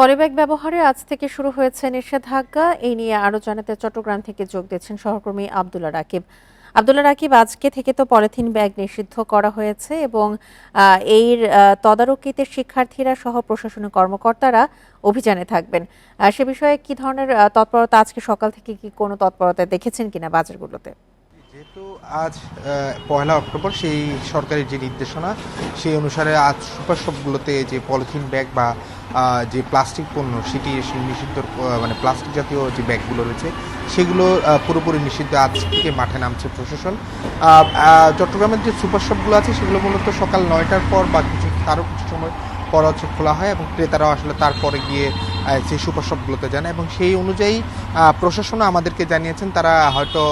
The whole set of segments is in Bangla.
পলিব্যাগ ব্যবহারে আজ থেকে শুরু হয়েছে নিষেধাজ্ঞা। এই নিয়ে আরও জানাতে চট্টগ্রাম থেকে যোগ দিচ্ছেন সহকর্মী আবদুল্লাহ রাকিব। আবদুল্লাহ রাকিব, আজকে থেকে তো পলিথিন ব্যাগ নিষিদ্ধ করা হয়েছে এবং এর তদারকিতে শিক্ষার্থীরা সহ প্রশাসনিক কর্মকর্তারা অভিযানে থাকবেন। সে বিষয়ে কি ধরনের তৎপরতা, আজকে সকাল থেকে কি কোনো তৎপরতা দেখেছেন কিনা বাজারগুলোতে? যেহেতু আজ পয়লা অক্টোবর সেই সরকারের যে নির্দেশনা, সেই অনুসারে আজ সুপার শপগুলোতে যে পলিথিন ব্যাগ বা যে প্লাস্টিক পণ্য, সেটি নিষিদ্ধ মানে প্লাস্টিক জাতীয় যে ব্যাগগুলো রয়েছে, সেগুলো পুরোপুরি নিষিদ্ধ আজ থেকে মাঠে নামছে প্রশাসন। চট্টগ্রামের যে সুপার শপগুলো আছে, সেগুলো মূলত সকাল নয়টার পর বা কিছু তারও কিছু সময় পর হচ্ছে খোলা হয় এবং ক্রেতারাও আসলে তারপরে গিয়ে সেই সুপার শপগুলোতে যান এবং সেই অনুযায়ী প্রশাসনও আমাদেরকে জানিয়েছেন, তারা হয়তো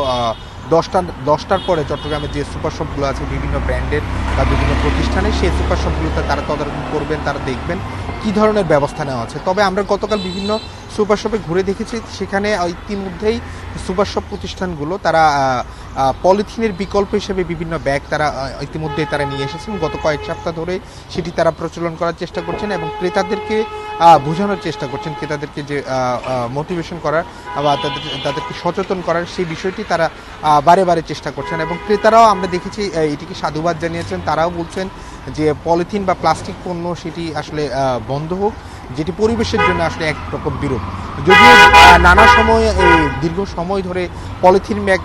দশটা, দশটার পরে চট্টগ্রামের যে সুপার শপগুলো আছে, বিভিন্ন ব্র্যান্ডের বা বিভিন্ন প্রতিষ্ঠানে, সেই সুপার শপগুলোতে তারা তদারকি করবেন, তারা দেখবেন কি ধরনের ব্যবস্থা নেওয়া আছে। তবে আমরা গতকাল বিভিন্ন সুপার শপে ঘুরে দেখেছি, সেখানে ইতিমধ্যেই সুপার শপ প্রতিষ্ঠানগুলো তারা পলিথিনের বিকল্প হিসেবে বিভিন্ন ব্যাগ তারা ইতিমধ্যে তারা নিয়ে এসেছেন গত কয়েক সপ্তাহ ধরে সেটি তারা প্রচলন করার চেষ্টা করছেন এবং ক্রেতাদেরকে বোঝানোর চেষ্টা করছেন, ক্রেতাদেরকে যে মোটিভেশন করার বা তাদের, তাদেরকে সচেতন করার সেই বিষয়টি তারা বারে বারে চেষ্টা করছেন এবং ক্রেতারাও আমরা দেখেছি এটিকে সাধুবাদ জানিয়েছেন। তারাও বলছেন যে পলিথিন বা প্লাস্টিক পণ্য সেটি আসলে বন্ধ হোক। যেটি পরিবেশের জন্য আসলে একরকম বিরূপ। যদিও নানা সময় দীর্ঘ সময় ধরে পলিথিন ব্যাগ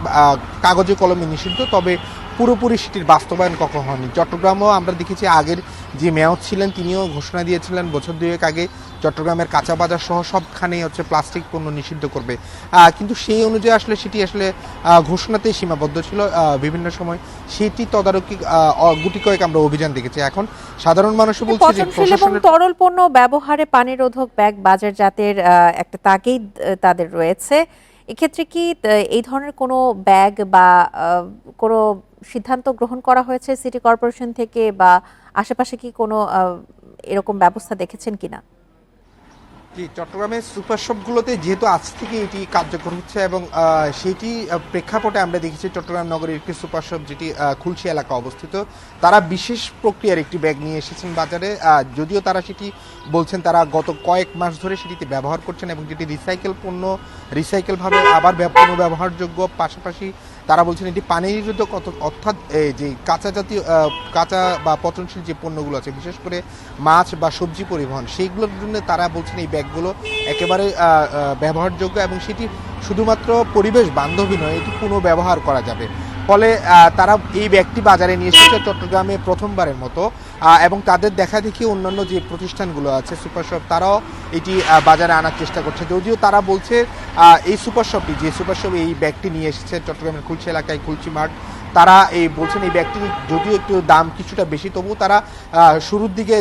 কাগজে কলমে নিষিদ্ধ, তবে পুরোপুরি সেটির বাস্তবায়ন কখন হয়নি। চট্টগ্রামও আমরা দেখেছি আগের যে মেয়র ছিলেন তিনিও ঘোষণা দিয়েছিলেন বছর দুয়েক আগে চট্টগ্রামের কাঁচা বাজার সহ সবখানেই হচ্ছে প্লাস্টিক পণ্য নিষিদ্ধ করবে। কিন্তু সেই অনুযায়ী আসলে সেটি আসলে ঘোষণাতেই সীমাবদ্ধ ছিল। বিভিন্ন সময় সেটি তদারকি গুটি কয়েক আমরা অভিযান দেখেছি। এখন সাধারণ মানুষও বলছে যে প্রশাসনের তরল পণ্য ব্যবহারে পানিরোধক ব্যাগ বাজারজাতের আহ, একটা তাগিদ তাদের রয়েছে। এক্ষেত্রে কি এই ধরনের কোনো ব্যাগ বা কোনো সিদ্ধান্ত গ্রহণ করা হয়েছে সিটি কর্পোরেশন থেকে বা আশেপাশে কি কোনো এরকম ব্যবস্থা দেখেছেন কিনা? জি চট্টগ্রামের সুপার শপগুলোতে যেহেতু আজ থেকে এটি কার্যকর হচ্ছে এবং সেটি প্রেক্ষাপটে আমরা দেখেছি চট্টগ্রাম নগরের একটি সুপার শপ যেটি খুলশি এলাকা অবস্থিত। তারা বিশেষ প্রক্রিয়ার একটি ব্যাগ নিয়ে এসেছেন বাজারে যদিও তারা সেটি বলছেন তারা গত কয়েক মাস ধরে সেটিতে ব্যবহার করছেন এবং যেটি রিসাইকেল পণ্য রিসাইকেলভাবে আবার ব্য- পুনর্ব্যবহারযোগ্য, পাশাপাশি তারা বলছেন এটি পানি নিরোধক অত- অর্থাৎ যে কাঁচা জাতীয় কাঁচা বা পচনশীল যে পণ্যগুলো আছে, বিশেষ করে মাছ বা সবজি পরিবহন, সেইগুলোর জন্য তারা বলছেন এই ব্যাগগুলো একেবারে ব্যবহারযোগ্য এবং সেটি শুধুমাত্র পরিবেশ বান্ধবী নয়, এটি পুনঃ ব্যবহার করা যাবে। ফলে তারা এই ব্যাগটি বাজারে নিয়ে এসেছে চট্টগ্রামে প্রথমবারের মতো এবং তাদের দেখা দেখি অন্যান্য যে প্রতিষ্ঠানগুলো আছে সুপার শপ তারাও এটি বাজারে আনার চেষ্টা করছে। যদিও তারা বলছে এই সুপার শপটি যে সুপার শপ এই ব্যাগটি নিয়ে এসেছে চট্টগ্রামের খুলশি এলাকায় খুলশি মাঠ, তারা এই বলছেন এই ব্যাগটি যদিও একটু দাম কিছুটা বেশি তবু তারা শুরুর দিকে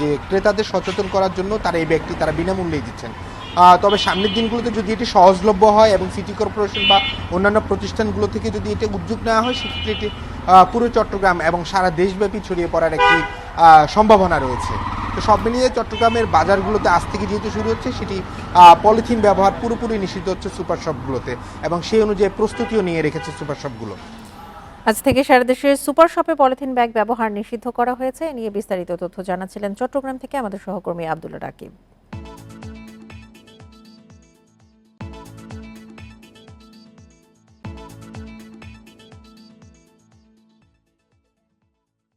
যে ক্রেতাদের সচেতন করার জন্য তারা এই ব্যাগটি তারা বিনামূল্যেই দিচ্ছেন। তবে সামনের দিনগুলোতে যদি এটি সহজলভ্য হয় এবং সিটি কর্পোরেশন বা অন্যান্য প্রতিষ্ঠানগুলো থেকে যদি এটি উদ্যোগ নেওয়া হয়, সেক্ষেত্রে এটি পুরো চট্টগ্রাম এবং সারা দেশব্যাপী ছড়িয়ে পড়ার একটি সম্ভাবনা রয়েছে। তো সব মিলিয়ে চট্টগ্রামের বাজারগুলোতে আজ থেকে যেহেতু শুরু হচ্ছে, সেটি পলিথিন ব্যবহার পুরোপুরি নিষিদ্ধ হচ্ছে সুপার শপগুলোতে এবং সেই অনুযায়ী প্রস্তুতিও নিয়ে রেখেছে সুপার শপগুলো। আজ থেকে সারা দেশের সুপার শপে পলিথিন ব্যাগ ব্যবহার নিষিদ্ধ করা হয়েছে। নিয়ে বিস্তারিত তথ্য জানাচ্ছিলেন চট্টগ্রাম থেকে আমাদের সহকর্মী আব্দুল্লাহ রাকিব।